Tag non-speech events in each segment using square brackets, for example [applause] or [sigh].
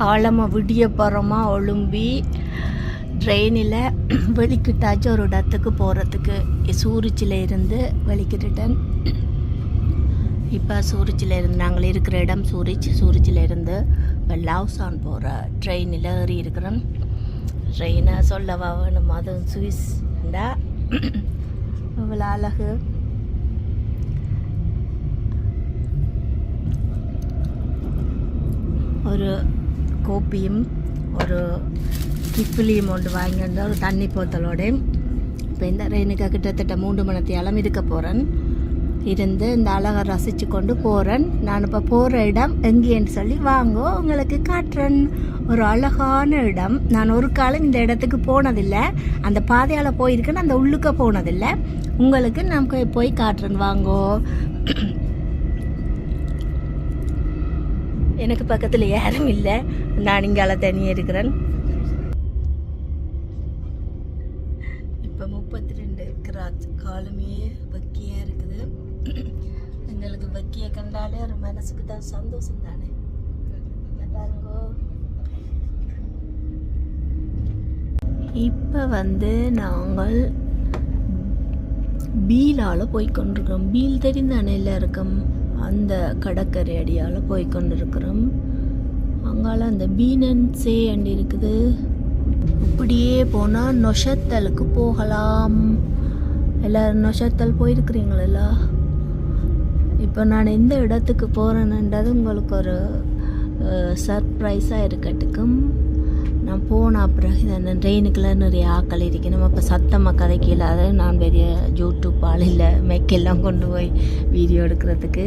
காலமாக விடியப்புறமாக ஒழும்பி ட்ரெயினில் [clears throat] வெளிக்கிட்டாச்சும் ஒரு இடத்துக்கு போகிறதுக்கு சூரிச்சில் இருந்து வெளிக்கிட்டுட்டேன். இப்போ சூரிச்சில் இருந்து நாங்கள் இருக்கிற இடம் சூரிச். சூரிச்சில் இருந்து இப்போ லாவ்சான் போகிற ட்ரெயினில் ஏறி இருக்கிறேன். ட்ரெயினை சொல்லவா வேணும்? அதுவும் சுவிஸ்ண்டா [clears throat] இவ்வளோ அழகு. ஒரு கோப்பியும் ஒரு கிப்பிலியும் ஒன்று வாங்கியிருந்த ஒரு தண்ணி போத்தலோடையும் இப்போ இந்த ட்ரெயினுக்கு கிட்டத்தட்ட மூன்று மணித்தியாலம் இருக்க போகிறேன் இருந்து இந்த அழகை ரசித்து கொண்டு போகிறேன் நான் இப்போ போகிற இடம் எங்கேன்னு சொல்லி வாங்கோ உங்களுக்கு காட்டுறேன். ஒரு அழகான இடம். நான் ஒரு காலம் இந்த இடத்துக்கு போனதில்லை. அந்த பாதையால் போயிருக்கேன் அந்த உள்ளுக்க போனதில்லை. உங்களுக்கு நான் போய் போய் காட்டுறேன். வாங்கோ. எனக்கு பக்கத்தில் யாரும் இல்லை. நான் இங்கால தனியாக இருக்கிறேன். இப்போ முப்பத்தி ரெண்டு கிராத் காலமே வக்கியாக இருக்குது. எங்களுக்கு வக்கியை கண்டாலே ஒரு மனசுக்கு தான் சந்தோஷம் தானே? பாருங்கோ. இப்போ வந்து நாங்கள் பீலால் போய் கொண்டிருக்கிறோம் பீல் தெரிந்தானே எல்லாருக்கும்? அந்த கடற்கரை அடியால் போய் கொண்டிருக்கிறோம் அங்கால அந்த பீனன் சே அண்டி இருக்குது. இப்படியே போனால் நொஷத்தலுக்கு போகலாம். எல்லோரும் நொஷத்தல் போயிருக்கிறீங்களா இப்போ நான் எந்த இடத்துக்கு போகிறேன்ன்றது உங்களுக்கு ஒரு சர்ப்ரைஸாக இருக்கட்டுக்கும். நான் போன பிறகு இந்த ட்ரெயினுக்குள்ள நிறைய ஆக்கள் இருக்கணும் அப்போ சத்தமாக கதைக்கு இல்லாத நான் பெரிய யூடியூப் ஆள் இல்லை மெக்கெல்லாம் கொண்டு போய் வீடியோ எடுக்கிறதுக்கு.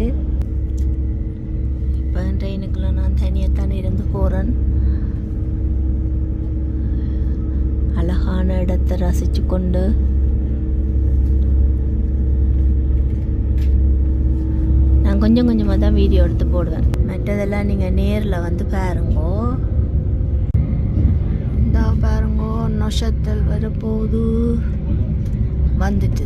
இப்போ ட்ரெயினுக்குள்ளே நான் தனியாக தானே இருந்து போகிறேன் அழகான இடத்தை ரசித்து கொண்டு. நான் கொஞ்சம் கொஞ்சமாக தான் வீடியோ எடுத்து போடுவேன். மற்றதெல்லாம் நீங்கள் நேரில் வந்து பாருங்கோ. பாருங்கோ வரப்போது வரப்போகுது வந்துட்டு.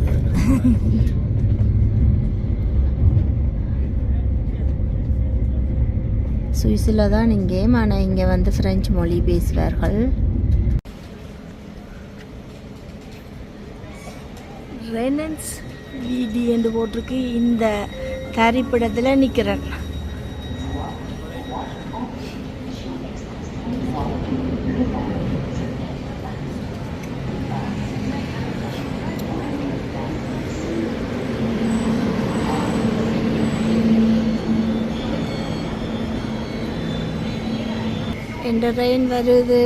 சுவிஸில் தான் இங்கே ஆனால் இங்கே வந்து ஃப்ரெஞ்சு மொழி பேசுவார்கள். ரெனன்ஸ் வீதி என்று போட்டிருக்கு. இந்த தரிப்பிடத்தில் நிற்கிறேன் எந்த ட்ரெயின் வருது.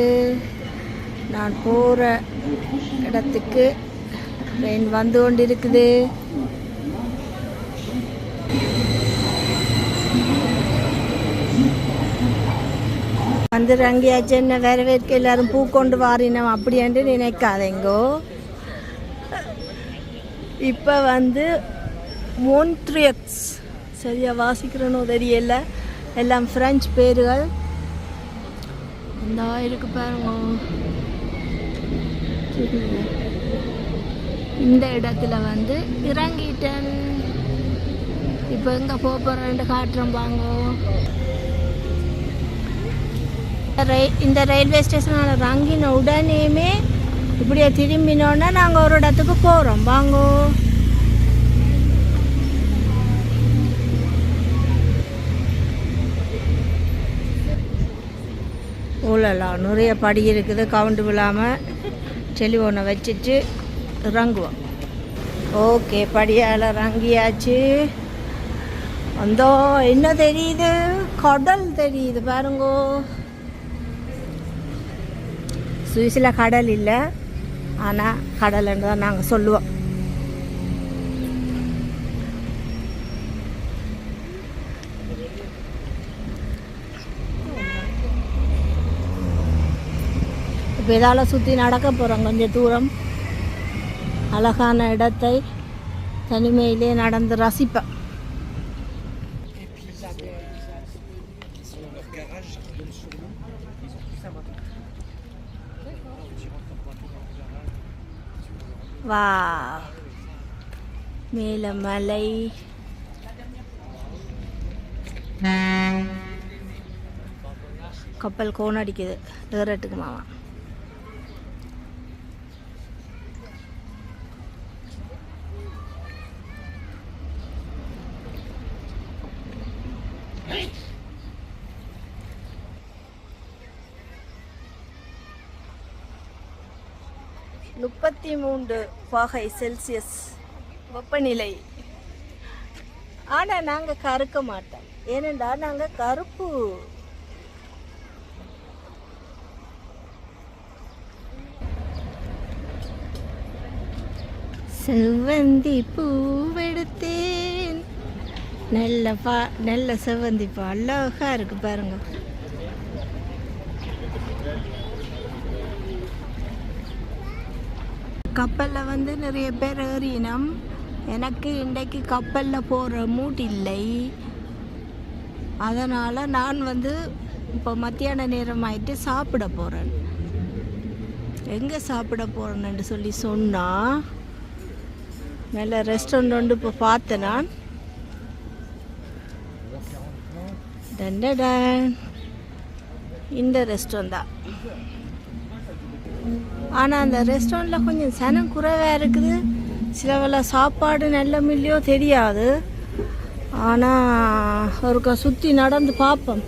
நான் போகிற இடத்துக்கு ட்ரெயின் வந்து கொண்டு இருக்குது வந்து ரங்கியாச்சு என்ன வரவேற்க எல்லாரும் பூ கொண்டு வாரினோம் அப்படின்ட்டு நினைக்காதேங்கோ இப்போ வந்து மோன்ட்ரியக்ஸ் சரியா வாசிக்கிறனோ தெரியல. எல்லாம் ஃப்ரெஞ்ச் பேர்கள். இந்த இருக்கு பாருங்க இந்த இடத்துல வந்து இறங்கிட்டேன். இப்போ எங்கே போக போகிறேன்ட்டு காட்டுறோம் பாங்கோ. ரயில் இந்த ரயில்வே ஸ்டேஷனில் இறங்கின உடனேயுமே இப்படியே திரும்பினோன்னா நாங்கள் ஒரு இடத்துக்கு போகிறோம் வாங்கோ ஊழலாம் நிறைய படி இருக்குது கவுண்டு விழாமல் டெலிஃபோனை வச்சுட்டு இறங்குவோம். ஓகே படியால் இறங்கியாச்சு. வந்தோ என்ன தெரியுது? கடல் தெரியுது பாருங்கோ. சுவிஸில் கடல் இல்லை ஆனால் கடல்னு தான் நாங்கள் சொல்லுவோம். இப்போ இதால் சுற்றி நடக்க போகிறோம் கொஞ்சம் தூரம். அழகான இடத்தை தனிமையிலே நடந்து ரசிப்பேன் வா மேல மலை. கப்பல் கோன் அடிக்குது. ஏறட்டுக்கு மாமா. முப்பத்தி மூன்று பாகை செல்சியஸ் வெப்பநிலை. ஆனால் நாங்கள் கறுக்க மாட்டோம். ஏனென்றா நாங்கள் கருப்பு. செவ்வந்தி பூவெடுத்தேன் நல்ல பா நல்ல செவ்வந்தி பூ. அழகா இருக்கு பாருங்க. கப்பலில் வந்து நிறைய பேர் ஏறினோம். எனக்கு இன்றைக்கு கப்பலில் போகிற மூட் இல்லை. அதனால் நான் வந்து இப்போ மத்தியான நேரம் ஆகிட்டு சாப்பிட போகிறேன் எங்கே சாப்பிட போகிறேன்னு சொல்லி சொன்னால் நல்ல ரெஸ்டாரண்ட் ஒன்று இப்போ பார்த்தேன் நான். இந்த ரெஸ்டாரண்ட் தான். ஆனால் அந்த ரெஸ்டாரண்ட்டில் கொஞ்சம் சனம் குறைவாக இருக்குது. சில சாப்பாடு நல்ல மில்லையோ தெரியாது. ஆனால் ஒருக்கா சுற்றி நடந்து பார்ப்போம்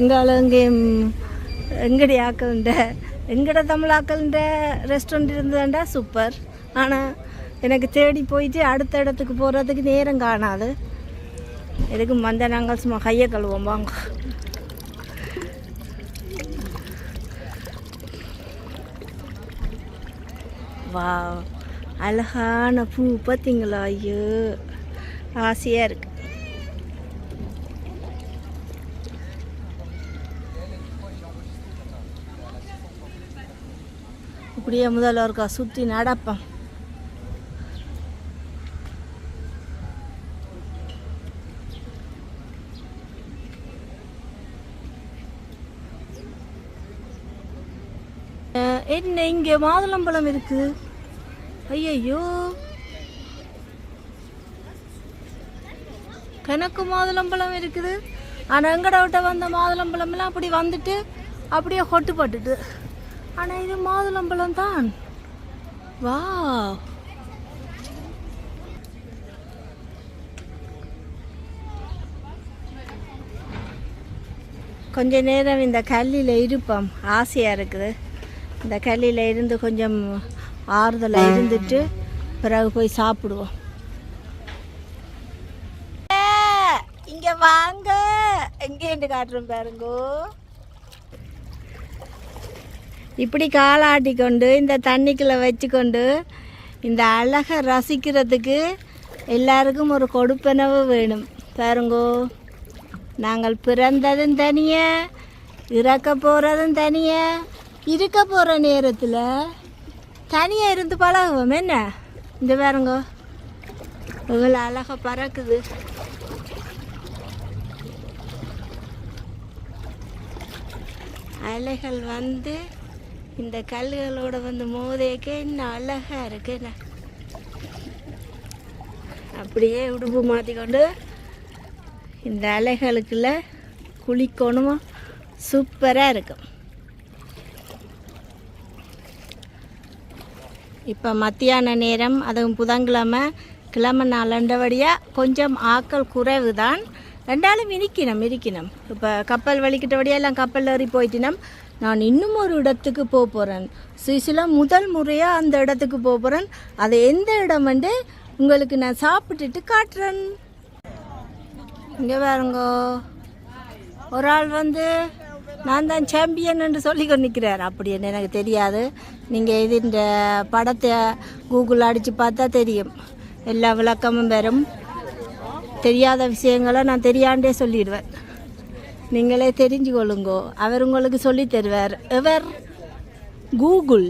இங்கால எங்கேயும் எங்கடி ஆக்கல்ன்ற எங்கட தமிழ் ரெஸ்டாரண்ட் இருந்ததுண்டா? சூப்பர் ஆனால் எனக்கு தேடி போயிட்டு அடுத்த இடத்துக்கு போகிறதுக்கு நேரம் காணாது. எதுக்கு மந்த நாங்கள் சும்மா கையை கழுவோம் வாங்க. வா அழகான பூ பார்த்தீங்களா ஐயோ ஆசையாக இருக்கு. இப்படியே முதல்ல இருக்கா சுற்றி நடப்பேன் அஹ், என்ன இங்கே மாதுளம்பழம் இருக்கு? ஐயையோ. கணக்கு மாதுளம்பழம் இருக்குது. ஆனால் எங்கட விட்ட வந்த மாதுளம்பழமெல்லாம் அப்படி வந்துட்டு அப்படியே கொட்டு பட்டுட்டு ஆனால் இது மாதுளம்பழம் தான். வா கொஞ்ச நேரம் இந்த கல்லில் இருப்போம். ஆசையாக இருக்குது. இந்த கல்லில் இருந்து கொஞ்சம் ஆறுதலாக இருந்துட்டு பிறகு போய் சாப்பிடுவோம். இங்க வாங்க. எங்கேண்டு காட்டுறோம் பாருங்கோ. இப்படி காலாட்டி கொண்டு இந்த தண்ணிக்குள்ளே வச்சுக்கொண்டு இந்த அழகை ரசிக்கிறதுக்கு எல்லாருக்கும் ஒரு கொடுப்பனவு வேணும். பாருங்கோ நாங்கள் பிறந்ததும் தனியா இறக்க போகிறதும் தனியா இருக்க போகிற நேரத்தில் தனியாக இருந்து பழகுவோம். என்ன? இந்த பாருங்க. இவ்வளோ அழகாக பறக்குது. அலைகள் வந்து இந்த கல்லுகளோட வந்து மோதையக்கே இன்னும் அழகாக இருக்கு என்ன? அப்படியே உடுப்பு மாற்றிக்கொண்டு இந்த அலைகளுக்குள்ள குளிக்கணுமா? சூப்பராக இருக்கும். இப்போ மத்தியான நேரம் அதுவும் புதன்கிழமை கிழமை நாளண்டபடியாக கொஞ்சம் ஆக்கள் குறைவு தான் ரெண்டாலும் இருக்கணும் இருக்கணும் இப்போ கப்பல் வலிக்கிட்டபடியாக எல்லாம் கப்பல் ஏறி போயிட்டினம். நான் இன்னும் ஒரு இடத்துக்கு போக போகிறேன் சுவிஸில் முதல் முறையாக அந்த இடத்துக்கு போக போகிறேன் அது எந்த இடம் வந்து உங்களுக்கு நான் சாப்பிட்டுட்டு காட்டுறேன். இங்கே பாருங்கோ. ஒரு ஆள் வந்து நான் தான் சாம்பியன் என்று சொல்லி கொண்டு நிற்கிறார் அப்படின்னு எனக்கு தெரியாது. நீங்கள் இது இந்த படத்தை கூகுள் அடித்து பார்த்தா தெரியும். எல்லா விளக்கமும் வரும். தெரியாத விஷயங்களை நான் தெரியாண்டே சொல்லிடுவேன். நீங்களே தெரிஞ்சு கொள்ளுங்கோ. அவர் உங்களுக்கு சொல்லி தருவார். எவர்? கூகுள்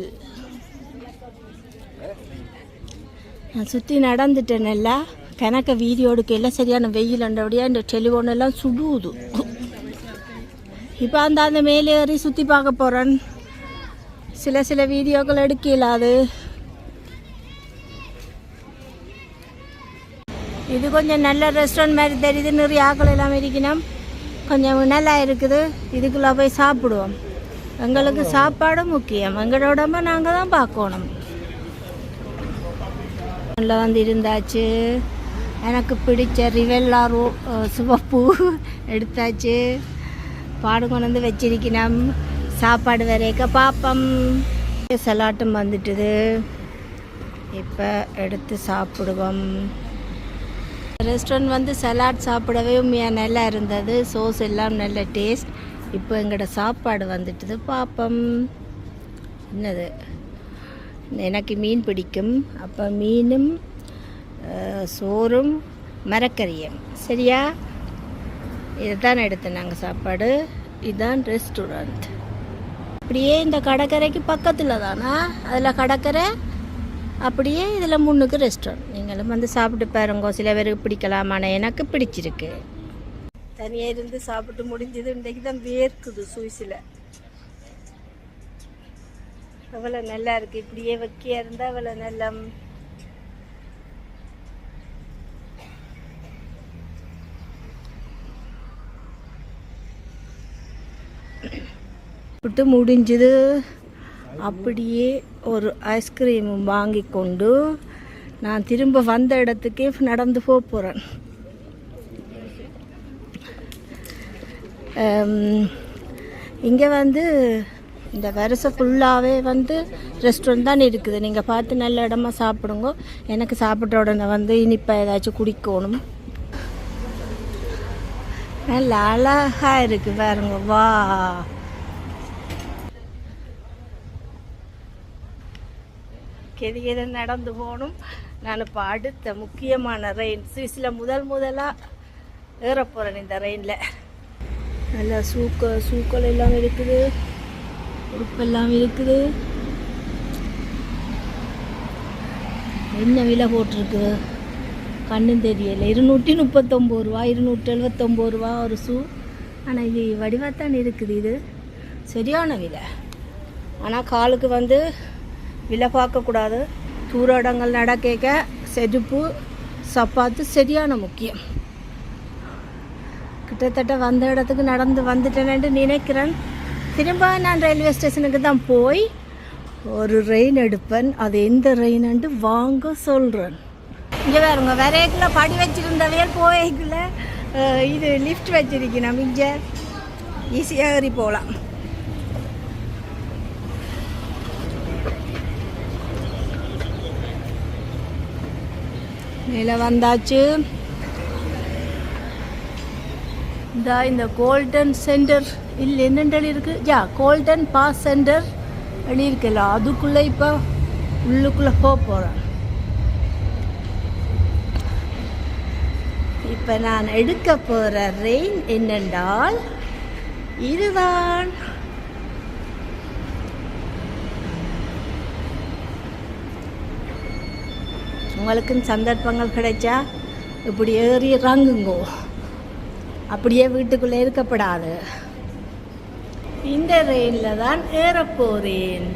நான் சுற்றி நடந்துட்டேன் எல்லாம் கணக்க வீடியோ எடுக்க எல்லாம் சரியான வெயில் அண்டபடியாக இந்த டெலிஃபோன் எல்லாம் சுடுது. இப்போ அந்த அந்த மேலே ஏறி சுற்றி பார்க்க போகிறேன் சில சில வீடியோக்கள் எடுக்க இயலாது. இது கொஞ்சம் நல்ல ரெஸ்டாரண்ட் மாதிரி தெரியுது. நிறைய ஆக்கள் எல்லாம் இருக்கணும். கொஞ்சம் நல்லா இருக்குது. இதுக்குள்ளே போய் சாப்பிடுவோம். எங்களுக்கு சாப்பாடு முக்கியம். எங்களோட உடம்ப நாங்கள் தான் பார்க்கணும். உள்ள வந்து இருந்தாச்சு. எனக்கு பிடிச்ச ரிவெல்லா ரோ சிவப்பு எடுத்தாச்சு. பாடு கொண்டு வந்து வச்சிருக்கணும் சாப்பாடு வரைக்க பார்ப்போம் சலாட்டும் வந்துட்டுது. இப்போ எடுத்து சாப்பிடுவோம். ரெஸ்டாரண்ட் வந்து சலாட் சாப்பிடவே உண்மையாக நல்லா இருந்தது. சோஸ் எல்லாம் நல்ல டேஸ்ட் இப்போ எங்களோட சாப்பாடு வந்துட்டுது பார்ப்போம் என்னது? எனக்கு மீன் பிடிக்கும். அப்போ மீனும் சோறும் மரக்கறியும். சரியா? இதுதான் எடுத்தேன் நாங்கள் சாப்பாடு. இதுதான் ரெஸ்டாரண்ட் அப்படியே இந்த கடற்கரைக்கு பக்கத்தில் தானா அதில் கடற்கரை அப்படியே இதில் முன்னுக்கு ரெஸ்டாரண்ட் நீங்களும் வந்து சாப்பிட்டு பாருங்க சில பேருக்கு பிடிக்கலாம். ஆனால் எனக்கு பிடிச்சிருக்கு. தனியாக இருந்து சாப்பிட்டு முடிஞ்சது இன்றைக்கு தான் வேர்க்குது சுவிஸில். அவ்வளோ நல்லா இருக்குது இப்படியே வைக்கியா இருந்தால் அவ்வளோ நல்லா விட்டு முடிஞ்சது. அப்படியே ஒரு ஐஸ்கிரீம் வாங்கி கொண்டு நான் திரும்ப வந்த இடத்துக்கே நடந்து போக போகிறேன் இங்கே வந்து இந்த வருஷம் ஃபுல்லாகவே வந்து ரெஸ்டாரண்ட் தான் இருக்குது. நீங்கள் பார்த்து நல்ல இடமா சாப்பிடுங்க. எனக்கு சாப்பிட்ற உடனே வந்து இனிப்பாக ஏதாச்சும் குடிக்கணும். நல்ல அழகா இருக்குது பாருங்க. வா. கெதிகெத நடந்து போகணும்? நான் இப்போ அடுத்த முக்கியமான ரெயின் சுவிஸில் முதல் முதலாக ஏற போகிறேன் இந்த ரெயினில் நல்லா சூக்க சூக்கள் எல்லாம் இருக்குது. உடுப்பெல்லாம் இருக்குது. என்ன விலை போட்டிருக்கு? கண்ணும் தெரியல. இருநூற்றி முப்பத்தொம்பது ரூபா இருநூற்றி எழுபத்தொம்பது ரூபா ஒரு ஷூ ஆனால் இது வடிவாத்தான் இருக்குது இது. சரியான விலை. ஆனால் காலுக்கு வந்து விலை பார்க்கக்கூடாது தூரடங்கள் நடக்க செருப்பு சப்பாத்து சரியான முக்கியம். கிட்டத்தட்ட வந்த இடத்துக்கு நடந்து வந்துட்டேன்னு நினைக்கிறேன். திரும்ப நான் ரயில்வே ஸ்டேஷனுக்கு தான் போய் ஒரு ரெயின் எடுப்பேன். அது எந்த ரெயின்ண்டு வாங்க சொல்கிறேன் இங்கே வேறுங்க விரைக்குள்ள படி வச்சுருந்தவையல் போவேக்குள்ள இது லிஃப்ட் வச்சிருக்கணும். இங்கே ஈஸியாக ஏறி போகலாம். மேலே வந்தாச்சு. இந்த இந்த கோல்டன் சென்டர் இல்லை என்னென்று இருக்கு யா கோல்டன் பாஸ் சென்டர் எழுதியிருக்கல அதுக்குள்ளே இப்போ உள்ளுக்குள்ளே போக போகிறேன் இப்போ நான் எடுக்க போகிற ரெயின் என்னென்றால் இதுதான். உங்களுக்கும் சந்தர்ப்பங்கள் கிடைச்சா இப்படி ஏறி இறங்குங்கோ. அப்படியே வீட்டுக்குள்ளே இருக்கப்படாது. இந்த ரெயினில் தான் ஏறப்போகிறேன்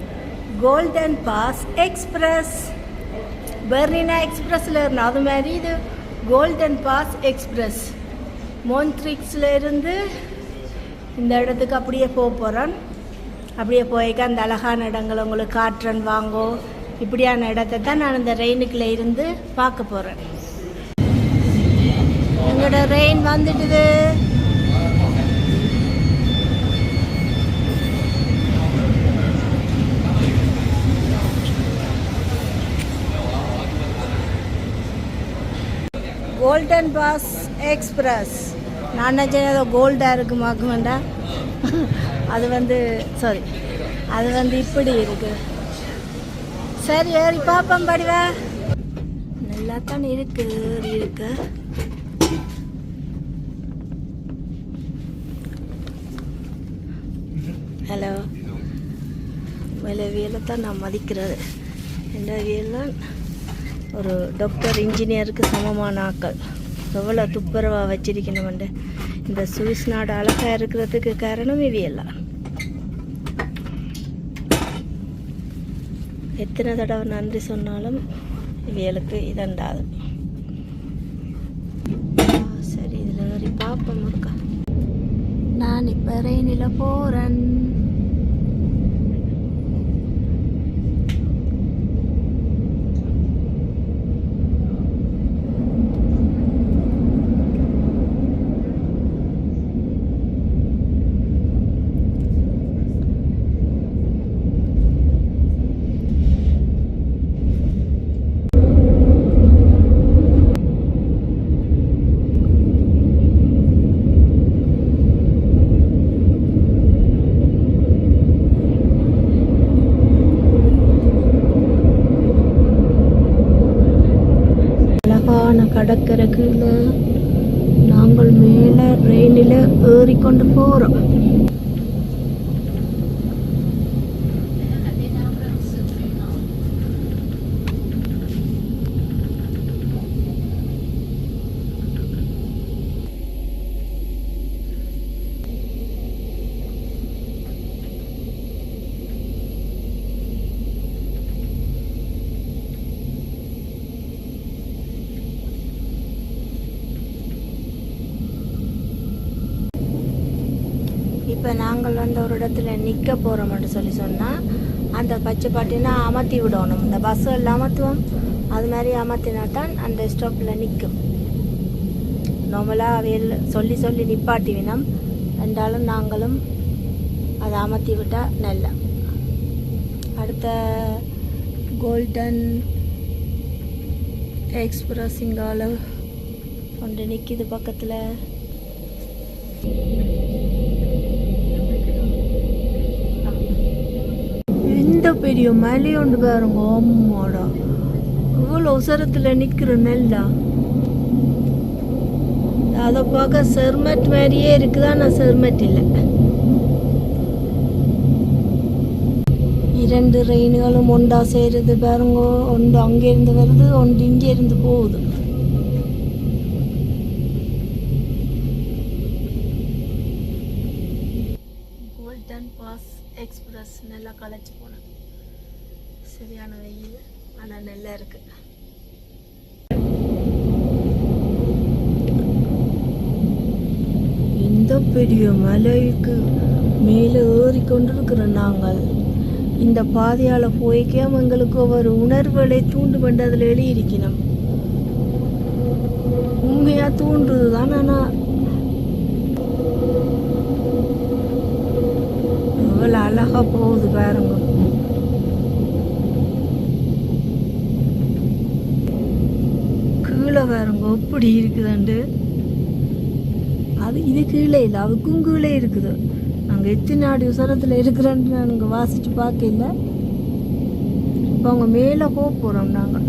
கோல்டன் பாஸ் எக்ஸ்பிரஸ் பெர்னினா எக்ஸ்பிரஸில் இருந்தோம் அது மாதிரி இது கோல்டன் பாஸ் எக்ஸ்பிரஸ் மோன்ட்ரிக்ஸில் இருந்து இந்த இடத்துக்கு அப்படியே போக போகிறேன் அப்படியே போய்க்க அந்த அழகான இடங்களை உங்களுக்கு காற்றன் வாங்கோ இப்படியான இடத்தை தான் நான் இந்த ரெயினுக்குள்ளே இருந்து பார்க்க போகிறேன் எங்களோட ரெயின் வந்துட்டுது. கோல்டன் பாஸ் எக்ஸ்பிரஸ் நான் நினச்சேன் ஏதோ கோல்டாக இருக்குமாக்குமெண்டா அது வந்து சாரி அது வந்து இப்படி இருக்குது சரி ஏறி பார்ப்போம் படிவா. நல்லா தான் இருக்கு ஏறி இருக்கு. ஹலோ. விலவியலை தான் நான் மதிக்கிறது. இந்த வேலை ஒரு டாக்டர் இன்ஜினியருக்கு சமமான ஆக்கள் எவ்வளோ துப்புரவாக வச்சிருக்கணும் இந்த சுவிஸ் நாடு அழகாக இருக்கிறதுக்கு காரணம் இவையெல்லாம். எத்தனை தடவை நன்றி சொன்னாலும் இவளுக்கு இதண்டாது. சரி இதில் வரை பார்ப்போம் இருக்கா நான் இப்போ ரெயினில் போகிறேன் அழகான நாங்கள் மேலே ரெயினில் ஏறிக்கொண்டு போகிறோம் இப்போ நாங்கள் வந்து ஒரு இடத்துல நிற்க போகிறோம்னு சொல்லி சொன்னால் அந்த பச்சை பாட்டினா அமர்த்தி விடணும். இந்த பஸ்ஸு எல்லாம் அமர்த்துவோம். அது மாதிரி அமர்த்தினா தான் அந்த ஸ்டாப்பில் நிற்கும். நார்மலாக அவையில் சொல்லி சொல்லி நிப்பாட்டி வினம். ரெண்டாலும் நாங்களும் அதை அமர்த்தி விட்டால் நல்ல. அடுத்த கோல்டன் எக்ஸ்பிரஸ் இங்கால ஒன்று நிற்கிது பக்கத்தில். இந்த பெரிய மலை பாருங்க. அம்மாடா. இவ்வளோ உசரத்தில் நிற்கிற நெல்லா. அதை பார்க்க செர்மெட் மாதிரியே இருக்குதா? நான் செர்மெட் இல்லை. இரண்டு ரெயின்களும் ஒண்டா செய்கிறது பாருங்க. ஒன்று அங்கேருந்து வருது ஒன்று இங்கேருந்து போகுது. கோல்டன் பாஸ் எக்ஸ்பிரஸ் நல்லா களைச்சு சரியான வெயில் ஆனால் நல்லா இருக்கு. இந்த பெரிய மலைக்கு மேலே ஏறிக்கொண்டிருக்கிற நாங்கள் இந்த பாதையால் போய்க்கே எங்களுக்கு ஒரு உணர்வுகளை தூண்டு பண்ணி அதில் எழுதியிருக்கணும் உண்மையாக தூண்டுது தான் ஆனால் எவ்வளோ அழகாக போகுது பாருங்க. கீழே பாருங்க எப்படி இருக்குதுண்டு. அது இது கீழே இல்லை அதுக்கும் கீழே இருக்குது. நாங்கள் எத்தனை ஆடி உசரத்தில் இருக்கிறேன்னு நாங்கள் வாசித்து பார்க்கல. இப்போ அவங்க மேலே போக போகிறோம் நாங்கள்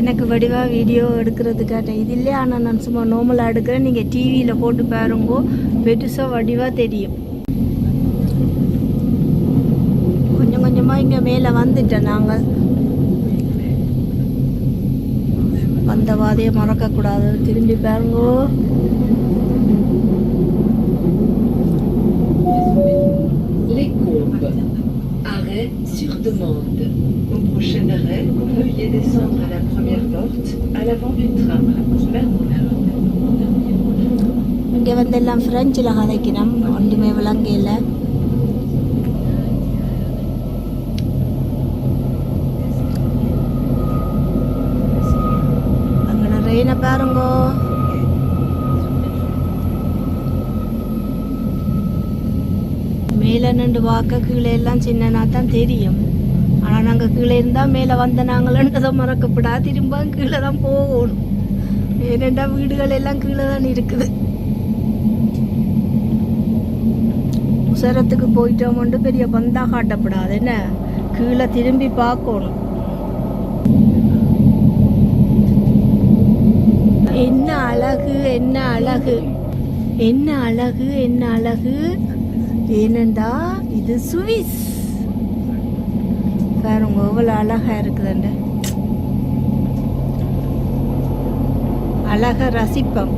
எனக்கு வடிவாக வீடியோ எடுக்கிறதுக்காக. இது இல்லையா ஆனால் நான் சும்மா நார்மலாக எடுக்கிறேன். நீங்கள் டிவியில் போட்டு பாருங்கோ. பெருசாக வடிவாக தெரியும். கொஞ்சம் கொஞ்சமாக இங்கே மேலே வந்துட்டேன் நாங்கள். வந்த வாதையை மறக்கக்கூடாது. திரும்பி பாருங்கோ. Thank you. Demande. Au prochain arrêt, veuillez descendre à la première porte à l'avant du tram. இங்கே வந்து எல்லாம் ஃப்ரெஞ்சில் கதைக்கணும் ஒன்றுமே விளங்கையில் அங்கே நிறைய பாருங்கோ மேலே நின்று வாக்க கீழே எல்லாம் சின்னனா தான் தெரியும் ஆனால் நாங்கள் கீழே இருந்தால் மேலே வந்த நாங்களன்றதை மறக்கப்படா திரும்ப கீழே தான் போகணும். ஏனெண்டா வீடுகள் எல்லாம் கீழே தான் இருக்குது. உசரத்துக்கு போயிட்டோம்ட்டு பெரிய பந்தா காட்டப்படாது. என்ன? கீழே திரும்பி பார்க்கணும். என்ன அழகு என்ன அழகு? என்ன அழகு என்ன அழகு? ஏனண்டா இது சுவிஸ். பாருங்க எவ்வளோ அழகா இருக்குதுண்டு அழகாக ரசிப்போம்.